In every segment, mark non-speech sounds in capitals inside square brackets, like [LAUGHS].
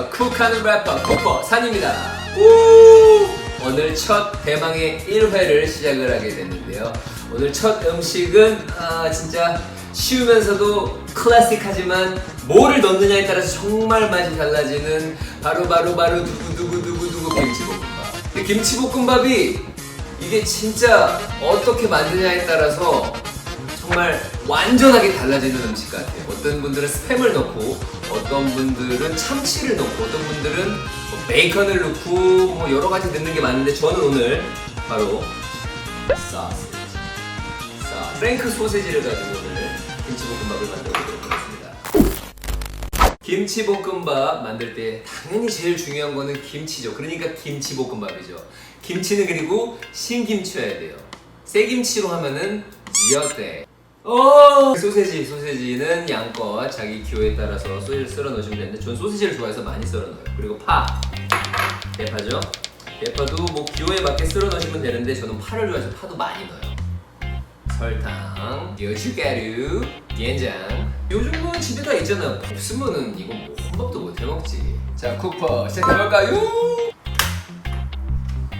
안녕하세요. 쿡하는 래퍼 쿠퍼 산입니다. 우! 오늘 첫 대망의 1회를 시작을 하게 됐는데요. 오늘 첫 음식은 아, 진짜 쉬우면서도 클래식하지만 뭐를 넣느냐에 따라서 정말 맛이 달라지는 바로 바로 바로 두구 두구 두구 두구 김치볶음밥. 근데 김치볶음밥이 이게 진짜 어떻게 만드냐에 따라서 정말 완전하게 달라지는 음식 같아요. 어떤 분들은 스팸을 넣고, 어떤 분들은 참치를 넣고, 어떤 분들은 뭐 베이컨을 넣고, 뭐 여러 가지 넣는 게 많은데 저는 오늘 바로 소세지, 소 프랭크 소세지를 가지고 오늘 김치볶음밥을 만들어 보도록 하겠습니다. 김치볶음밥 만들 때 당연히 제일 중요한 거는 김치죠. 그러니까 김치볶음밥이죠. 김치는 그리고 신김치여야 돼요. 새김치로 하면은 지역대. 오! 소세지, 소세지는 양껏 자기 기호에 따라서 소세지를 썰어 넣으시면 되는데 전 소세지를 좋아해서 많이 썰어 넣어요. 그리고 파, 대파죠. 대파도 뭐 기호에 맞게 썰어 넣으시면 되는데 저는 파를 좋아해서 파도 많이 넣어요. 설탕, 여주가루, 된장 요 정도는 집에 다 있잖아요 없으면은 이거 뭐 혼밥도 못 해먹지 자 쿠퍼 시작해볼까요?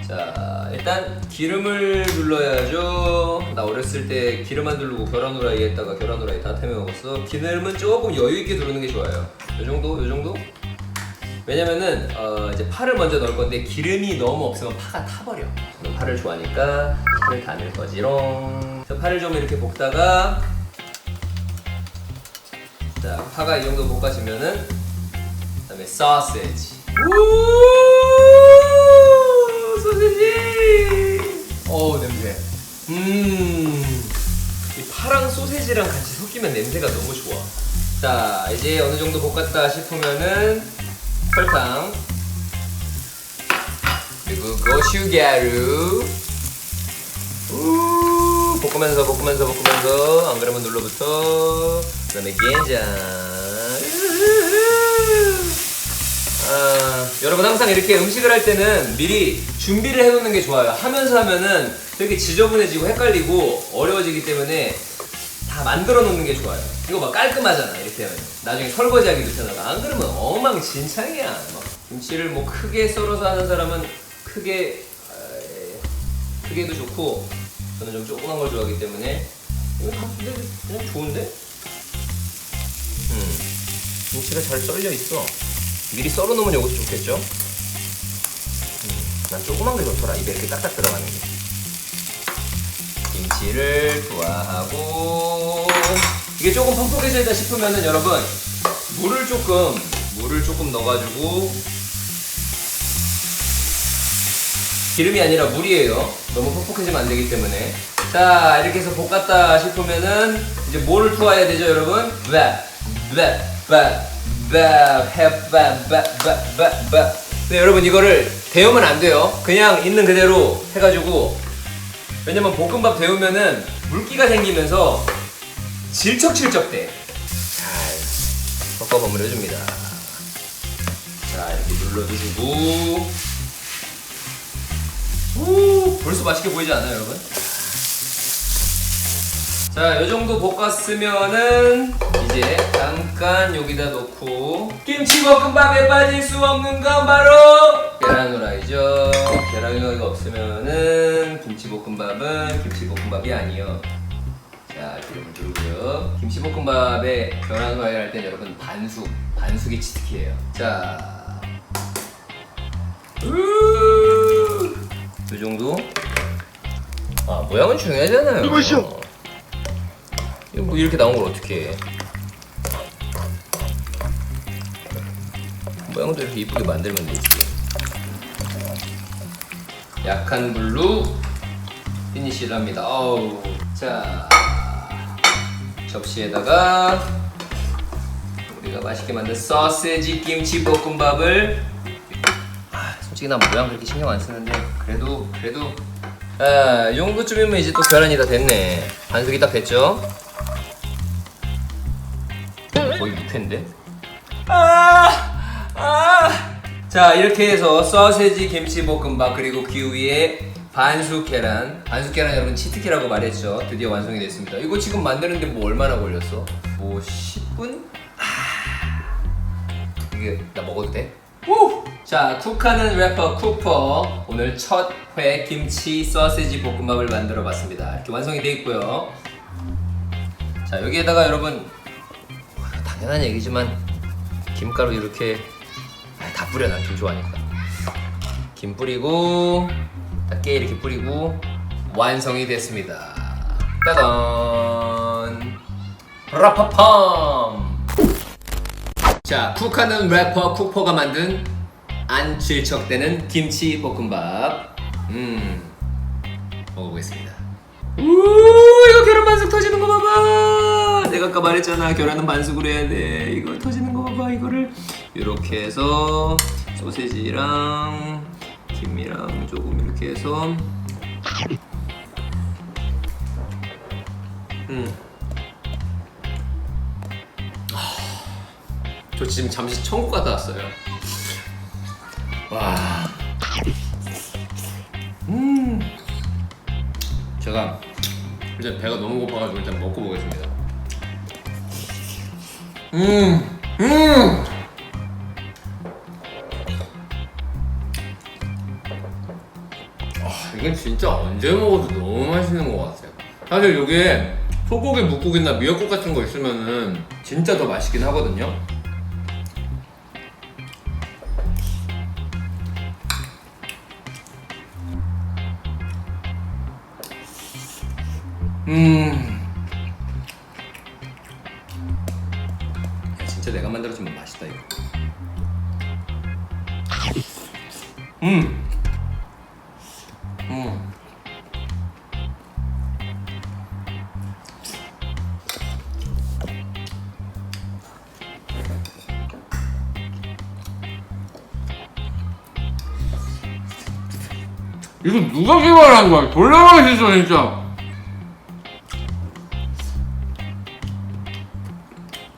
자 일단 기름을 눌러야죠 나 어렸을 때 기름 안 두르고 계란 후라이에다가 계란 후라이 다 태워 먹었어 기름은 조금 여유 있게 두르는 게 좋아요 요 정도? 요 정도? 왜냐면은 어, 이제 파를 먼저 넣을 건데 기름이 너무 없으면 파가 타버려. 저는 파를 좋아하니까 파를 다 넣을 거지롱. 자, 파를 좀 이렇게 볶다가 자 파가 이 정도 볶아지면은 그다음에 소세지. 우 소세지. 어우 냄새. 음. 이 파랑 소세지랑 같이 섞이면 냄새가 너무 좋아. 자, 이제 어느 정도 볶았다 싶으면은 설탕 그리고 고춧가루 우 볶으면서 볶으면서 볶으면서 안 그러면 눌러붙어 그다음에 겐장 아, 여러분 항상 이렇게 음식을 할 때는 미리 준비를 해놓는 게 좋아요. 하면서 하면은 되게 지저분해지고 헷갈리고 어려워지기 때문에 다 만들어 놓는 게 좋아요. 이거 막 깔끔하잖아 이렇게 하면 나중에 설거지하기도 편하고 안 그러면 엉망진창이야. 막 김치를 뭐 크게 썰어서 하는 사람은 크게 아, 크게도 좋고 저는 좀 조그만 걸 좋아하기 때문에 이거 다 근데 그냥 좋은데? 음 김치가 잘 썰려 있어. 미리 썰어 놓으면 이것도 좋겠죠? 음, 난 조그만 게 좋더라. 입에 이렇게 딱딱 들어가는 게. 김치를 좋아하고 이게 조금 퍽퍽해졌다 싶으면은 여러분 물을 조금 물을 조금 넣어가지고 기름이 아니라 물이에요. 너무 퍽퍽해지면 안 되기 때문에 자 이렇게 해서 볶았다 싶으면은 이제 뭐를 투하해야 되죠 여러분? 밥 밥밥밥밥 밥 밥 밥 근데 여러분 이거를 데우면 안 돼요. 그냥 있는 그대로 해가지고 왜냐면 볶음밥 데우면은 물기가 생기면서 질척질척 돼. 잘 섞어 버무려 줍니다. 자 이렇게 눌러주시고 오 벌써 맛있게 보이지 않아요 여러분? 자, 요 정도 볶았으면은 이제 잠깐 여기다 놓고 김치 볶음밥에 빠질 수 없는 건 바로 계란 후라이죠. 계란 후라이가 없으면은 김치 볶음밥은 김치 볶음밥이 아니요. 자, 기름을 두르고요. 김치 볶음밥에 계란 후라이 할땐 여러분 반숙, 반숙이 치트키예요. 자, 우! 요 정도. 아, 모양은 중요하잖아요. 이거 뭐 이렇게 나온 걸 어떻게 해? 모양도 이렇게 이쁘게 만들면 되지. 약한 불로 피니시를 합니다. 어우. 자, 접시에다가 우리가 맛있게 만든 소세지 김치 볶음밥을 아, 솔직히 난 모양 그렇게 신경 안 쓰는데 그래도 그래도 아, 이 정도쯤이면 이제 또 계란이 다 됐네. 반숙이 딱 됐죠? 밑인데? 아! 아! 자, 이렇게 해서 소세지 김치 볶음밥 그리고 그 위에 반숙 계란. 반숙 계란 여러분 치트키라고 말했죠. 드디어 완성이 됐습니다. 이거 지금 만드는데 뭐 얼마나 걸렸어? 뭐 10분? 아. 이게 나 먹어도 돼? 후! 자, 쿡하는 래퍼 쿠퍼 오늘 첫 회 김치 소세지 볶음밥을 만들어 봤습니다. 이렇게 완성이 돼 있고요. 자, 여기에다가 여러분 아, 당연한 얘기지만 김가루 이렇게 아, 다 뿌려 난 김 좋아하니까. 김 뿌리고 깨 이렇게 뿌리고 완성이 됐습니다. 따단 라파팜 자, 쿡하는 래퍼 쿡퍼가 만든 안 질척대는 김치 볶음밥. 음, 먹어보겠습니다. 우, 이거 계란 반숙 터지는 거 봐봐. 내가 아까 말했잖아, 계란은 반숙으로 해야 돼. 이거 터지는 거 봐봐. 이거를 이렇게 해서 소세지랑 김이랑 조금 이렇게 해서. 음. 저 지금 잠시 천국 갔다 왔어요. 와. 음. 제가 이제 배가 너무 고파가지고 일단 먹고 보겠습니다. 음. 음. 아, 이건 진짜 언제 먹어도 너무 맛있는 것 같아요. 사실 여기에 소고기, 묵고기나 미역국 같은 거 있으면은 진짜 더 맛있긴 하거든요. 음. 만들어주면 맛있다 이거. 음. 음. 이거 누가 개발한 거야? 졸라 맛있어 진짜.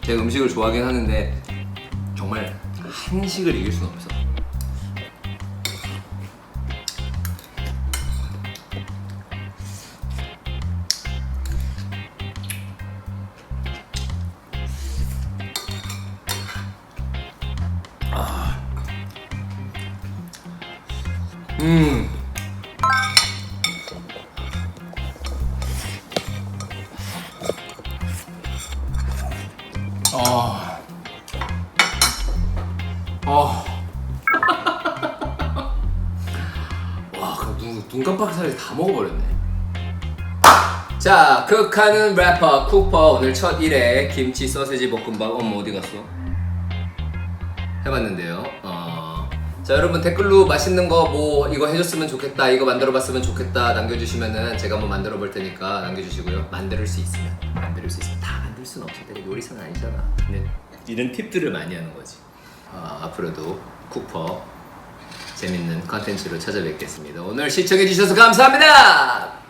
제가 음식을 좋아하긴 하는데 정말 한식을 이길 수는 없어. 아. 음. 아. [LAUGHS] 와, 그눈 눈 깜빡 사이 다 먹어버렸네. 자, 극하는 래퍼 쿠퍼 오늘 첫 1회 김치 소세지 볶음밥 엄마 어디 갔어? 해봤는데요. 어, 자 여러분 댓글로 맛있는 거 뭐 이거 해줬으면 좋겠다, 이거 만들어봤으면 좋겠다 남겨주시면은 제가 한번 만들어볼 테니까 남겨주시고요. 만들 수 있으면 만들 수 있으면 다 만들 수는 없어. 내가 요리사는 아니잖아. 근데 이런 팁들을 많이 하는 거지. 어, 앞으로도 쿠퍼 재밌는 컨텐츠로 찾아뵙겠습니다. 오늘 시청해주셔서 감사합니다.